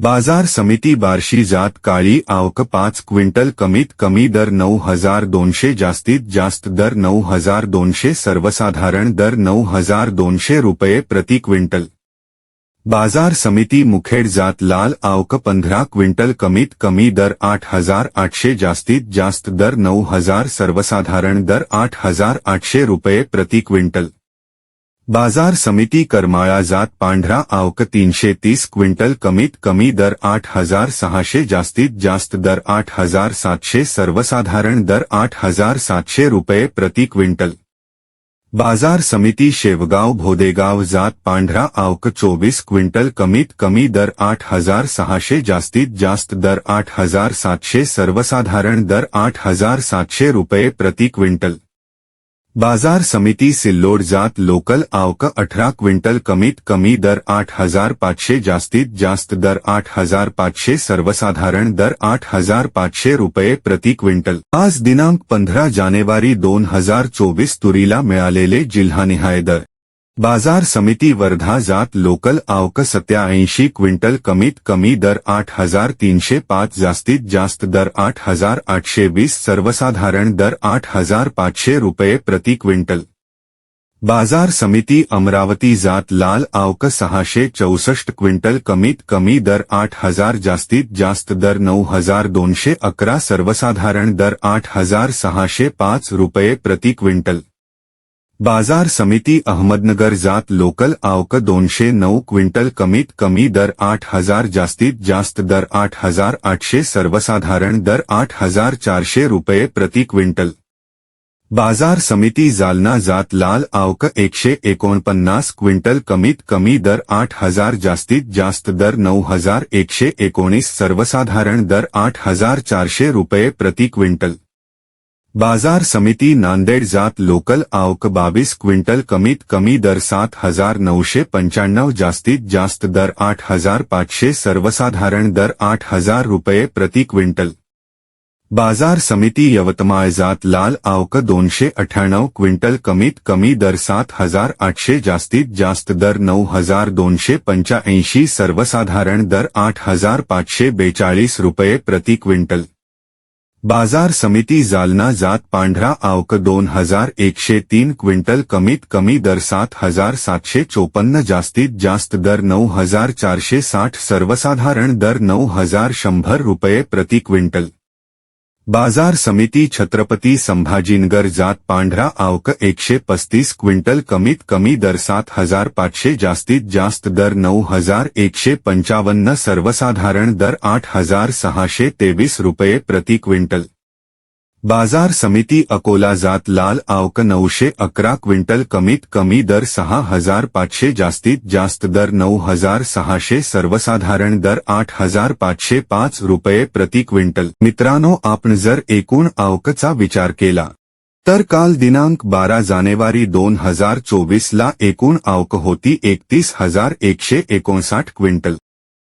बाज़ार समिती बार्शी जात काळी आवक पाच क्विंटल कमीत कमी दर नऊ हज़ार दोनशे जास्तीत जास्त दर नऊ हज़ार दोनशे सर्वसाधारण दर नऊ हज़ार दोनशे रुपये प्रति क्विंटल. बाज़ार समिती मुखेड जात लाल आवक पंधरा क्विंटल कमीत कमी दर आठ हज़ार आठशे जास्तीत जास्त दर नऊ हज़ार सर्वसाधारण दर आठ हज़ार आठशे रुपये प्रति क्विंटल. बाज़ार समिती करमाळा जात पांढरा आवक तीनशे तीस क्विंटल कमीत कमी दर आठ हज़ार सहाशे जास्तीत जास्त दर आठ हज़ार सातशे सर्वसाधारण दर आठ हज़ार सातशे रुपये प्रति क्विंटल. बाज़ार समिती शेवगाव भोदेगाव जात पांढरा आवक चोवीस क्विंटल कमीत कमी दर आठ हज़ार सहाशे जास्तीत जास्त दर आठ हज़ार सातशे सर्वसाधारण दर आठ हज़ार सातशे रुपये प्रति क्विंटल. बाज़ार समिती सिल्लोड जात लोकल आवक अठारह क्विंटल कमीत कमी दर आठ हज़ार पाचशे जास्तीत जास्त दर आठ हज़ार पाचशे सर्वसाधारण दर आठ हज़ार पाचशे रुपये प्रति क्विंटल। आज दिनांक पंद्रह जानेवारी दोन हज़ार चोवीस तुरीला मिळालेले जिल्हानिहाय दर। बाज़ार समिती वर्धा जात लोकल आवक सत्याऐंशी क्विंटल कमीत कमी दर आठ हज़ार तीनशे पाच जास्तीत जास्त दर आठ हज़ार आठशे वीस सर्वसाधारण दर आठ हज़ार पाचशे रुपये प्रति क्विंटल। बाज़ार समिती अमरावती जात लाल आवक सहाशे चौसष्ट क्विंटल कमीत कमी दर आठ हज़ार जास्तीत जास्त दर नऊ हज़ार दोनशे अकरा सर्वसाधारण दर आठ हज़ार सहाशे पाच रुपये प्रति क्विंटल। बाज़ार समिती अहमदनगर जात लोकल आवक दोनशे नऊ क्विंटल कमीत कमी दर आठ हज़ार जास्तीत जास्त दर आठ हज़ार आठशे सर्वसाधारण दर आठ हज़ार चारशे रुपये प्रति क्विंटल. बाज़ार समिती जालना जात लाल आवक एकशे एकोणपन्नास क्विंटल कमीत कमी दर आठ हज़ार जास्तीत जास्त दर नऊ हज़ार एकशे एकोणीस सर्वसाधारण दर आठ हज़ार चारशे रुपये प्रति क्विंटल. बाजार समिती नांदेड जात लोकल आवक बावीस क्विंटल कमीत कमी दर सात हजार नऊशे पंच्याण्णव जास्तीत जास्त दर आठ हजार पाचशे सर्वसाधारण दर आठ हजार रुपये प्रति क्विंटल. बाजार समिती यवतमाळ जात लाल आवक दोनशे अठ्ठ्याण्णव क्विंटल कमीत कमी दर सात हजार आठशे जास्तीत जास्त दर नऊ हजार दोनशे पंच्याऐंशी सर्वसाधारण दर आठ हजार पाचशे बेचाळीस रुपये प्रति क्विंटल. बाज़ार समिति जालना जात पांढरा आवक दोन हज़ार एकशे तीन क्विंटल कमीत कमी दर सात हज़ार सातशे चौपन्न जास्तीत जास्त दर नऊ हज़ार चारशे साठ सर्वसाधारण दर नऊ हज़ार शंभर रुपये प्रति क्विंटल. बाज़ार समिति छत्रपति संभाजीनगर जात पांढरा आवक एकशे पस्तीस क्विंटल कमीत कमी दर सात हज़ार पाचशे जास्तीत जास्त दर नऊ हज़ार एकशे पंचावन्न सर्वसाधारण दर आठ हज़ार सहाशे तेवीस रुपये प्रति क्विंटल. बाजार समिती अकोला जात लाल आवक नऊशे अकरा क्विंटल कमीत कमी दर सहा हजार पाचशे जास्तीत जास्त दर नऊ हजार सहाशे सर्वसाधारण दर आठ हजार पाचशे पाच रुपये प्रति क्विंटल. मित्रांनो आपण जर एकूण आवकचा विचार केला तर काल दिनांक बारा जानेवारी दोन हजार चोवीसला एकूण आवक होती एकतीस हजार एकशे एकोणसाठ क्विंटल.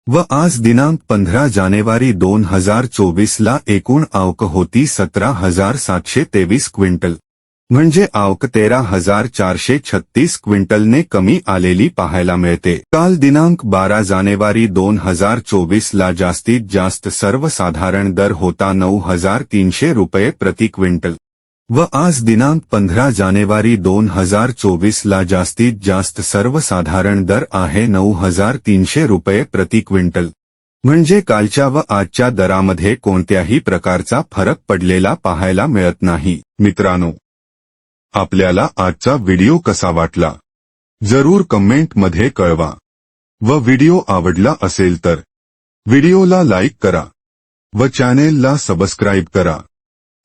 व आज दिनांक पंधरा जानेवारी दोन हज़ार चोवीसला एकूण आवक होती सतरा हज़ार सातशे तेवीस क्विंटल. म्हणजे आवक तेरा हज़ार चारशे छत्तीस क्विंटलने कमी आलेली पाहायला मिळते. काल दिनांक बारा जानेवारी दोन हज़ार चोवीसला जास्तीत जास्त सर्वसाधारण दर होता नऊ हज़ार तीनशे रुपये प्रति क्विंटल. व आज दिनांक पंधरा जानेवारी दोन हजार चोवीसला जास्तीत जास्त सर्वसाधारण दर आहे नऊ हजार तीनशे रुपये प्रति क्विंटल. म्हणजे कालच्या व आजच्या दरामध्ये कोणत्याही प्रकारचा फरक पडलेला पाहायला मिळत नाही. मित्रांनो आपल्याला आजचा व्हिडिओ कसा वाटला? जरूर कमेंटमध्ये कळवा. व व्हिडिओ आवडला असेल तर व्हिडिओला लाईक करा. व चॅनेलला सबस्क्राईब करा.